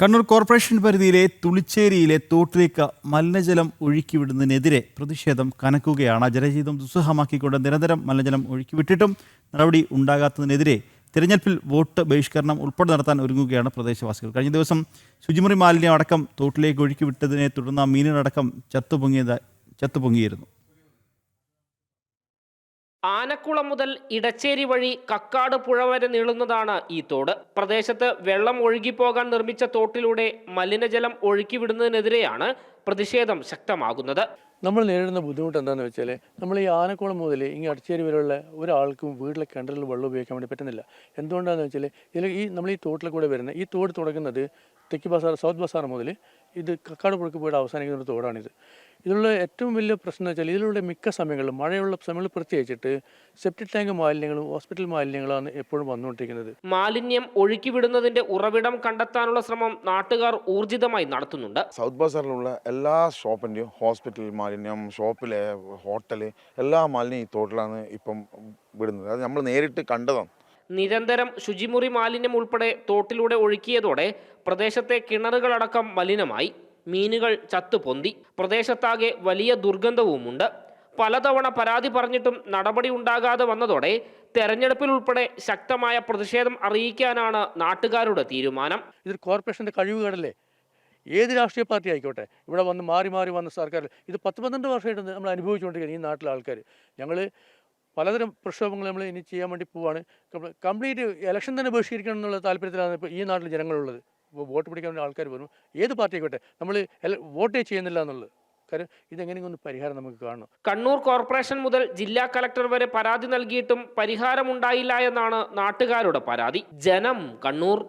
Kannur corporation പരിധിയിലെ തുളിച്ചേരിയിലെ തോട്ടിലേക്ക് മലിനജലം ഒഴുക്കിവിടുന്നതിനെതിരെ പ്രതിഷേധം കനക്കുകയാണ്. ജലജീവിതം ദുസ്സഹമാക്കിക്കൊണ്ട് നിരന്തരം മലിനജലം ഒഴുക്കിവിട്ടിട്ടും നടപടി ഉണ്ടാകാത്തതിനെതിരെ തിരഞ്ഞെടുപ്പിൽ വോട്ട് ബഹിഷ്കരണം ഉൾപ്പെടെ നടത്താൻ ഒരുങ്ങുകയാണ് പ്രദേശവാസികൾ. കഴിഞ്ഞ ദിവസം ശുചിമുറി മാലിന്യം അടക്കം തോട്ടിലേക്ക് ഒഴുക്കിവിട്ടതിനെ തുടർന്ന് മീനുകളടക്കം ചത്തുപൊങ്ങിയത് ചത്തുപൊങ്ങിയിരുന്നു. ആനക്കുളം മുതൽ ഇടച്ചേരി വഴി കക്കാട് പുഴ വരെ നീളുന്നതാണ് ഈ തോട്. പ്രദേശത്ത് വെള്ളം ഒഴുകിപ്പോകാൻ നിർമ്മിച്ച തോട്ടിലൂടെ മലിനജലം ഒഴുക്കിവിടുന്നതിനെതിരെയാണ് പ്രതിഷേധം ശക്തമാകുന്നത്. നമ്മൾ നേരിടുന്ന ബുദ്ധിമുട്ട് എന്താണെന്ന് വെച്ചാൽ നമ്മൾ ഈ ആനക്കുളം മുതൽ ഇങ്ങനെ അടിച്ചേരി വരെയുള്ള ഒരാൾക്കും വീട്ടിലെ കിണറിൽ വെള്ളം ഉപയോഗിക്കാൻ വേണ്ടി പറ്റുന്നില്ല. എന്തുകൊണ്ടാണെന്ന് വെച്ചാൽ ഇതിൽ ഈ നമ്മൾ ഈ തോട്ടിൽ കൂടെ വരുന്ന ഈ തോട് തുടങ്ങുന്നത് തെക്ക് ബസാർ സൗത്ത് ബസാർ മുതൽ ഇത് കക്കാട് പുഴക്ക് പോയിട്ട് അവസാനിക്കുന്ന ഒരു തോടാണിത്. ഇതിലുള്ള ഏറ്റവും വലിയ പ്രശ്നം എന്ന് വെച്ചാൽ ഇതിലുള്ള മിക്ക സമയങ്ങളിലും മഴയുള്ള സമയങ്ങളിൽ പ്രത്യേകിച്ചിട്ട് സെപ്റ്റിക് ടാങ്ക് മാലിന്യങ്ങളും ഹോസ്പിറ്റൽ മാലിന്യങ്ങളാണ് എപ്പോഴും വന്നുകൊണ്ടിരിക്കുന്നത്. മാലിന്യം ഒഴുക്കിവിടുന്നതിന്റെ ഉറവിടം കണ്ടെത്താനുള്ള ശ്രമം നാട്ടുകാർ ഊർജിതമായി നടത്തുന്നുണ്ട്. സൗത്ത് ബസാറിലുള്ള എല്ലാ ഷോപ്പിന്റെയും ഹോസ്പിറ്റൽ മാലിന്യം ഷോപ്പിലെ ഹോട്ടൽ എല്ലാ മാലിന്യം ഈ തോട്ടിലാണ് ഇപ്പം വിടുന്നത്. അത് നമ്മൾ നേരിട്ട് കണ്ടതാണ്. നിരന്തരം ശുചിമുറി മാലിന്യം ഉൾപ്പെടെ തോട്ടിലൂടെ ഒഴുക്കിയതോടെ പ്രദേശത്തെ കിണറുകളടക്കം മലിനമായി. മീനുകൾ ചത്തുപൊന്തി. പ്രദേശത്താകെ വലിയ ദുർഗന്ധവുമുണ്ട്. പലതവണ പരാതി പറഞ്ഞിട്ടും നടപടി ഉണ്ടാകാതെ വന്നതോടെ തെരഞ്ഞെടുപ്പിൽ ഉൾപ്പെടെ ശക്തമായ പ്രതിഷേധം അറിയിക്കാനാണ് നാട്ടുകാരുടെ തീരുമാനം. ഇത് കോർപ്പറേഷന്റെ കഴിവുകേടല്ലേ? ഏത് രാഷ്ട്രീയ പാർട്ടി ആയിക്കോട്ടെ ഇവിടെ വന്ന് മാറി മാറി വന്ന സർക്കാർ. ഇത് പത്ത് പന്ത്രണ്ട് വർഷമായിട്ട് നമ്മൾ അനുഭവിച്ചുകൊണ്ടിരിക്കുകയാണ് ഈ നാട്ടിലെ ആൾക്കാർ ഞങ്ങൾ പലതരം പ്രക്ഷോഭങ്ങൾ നമ്മൾ ഇനി ചെയ്യാൻ വേണ്ടി പോവാണ്. കംപ്ലീറ്റ് ഇലക്ഷൻ തന്നെ ബഹിഷ്കരിക്കണം എന്നുള്ള താല്പര്യത്തിലാണ് ഇപ്പോൾ ഈ നാട്ടിൽ ജനങ്ങളുള്ളത്. ഇപ്പോൾ വോട്ട് പിടിക്കാൻ വേണ്ടി ആൾക്കാർ വരും. ഏത് പാർട്ടിയെ ആയിക്കോട്ടെ നമ്മൾ വോട്ടേ ചെയ്യുന്നില്ല എന്നുള്ളത്. കാര്യം ഇതെങ്ങനെയെങ്കിലും ഒന്ന് പരിഹാരം നമുക്ക് കാണണം. കണ്ണൂർ കോർപ്പറേഷൻ മുതൽ ജില്ലാ കലക്ടർ വരെ പരാതി നൽകിയിട്ടും പരിഹാരമുണ്ടായില്ല എന്നാണ് നാട്ടുകാരുടെ പരാതി. ജനം കണ്ണൂർ.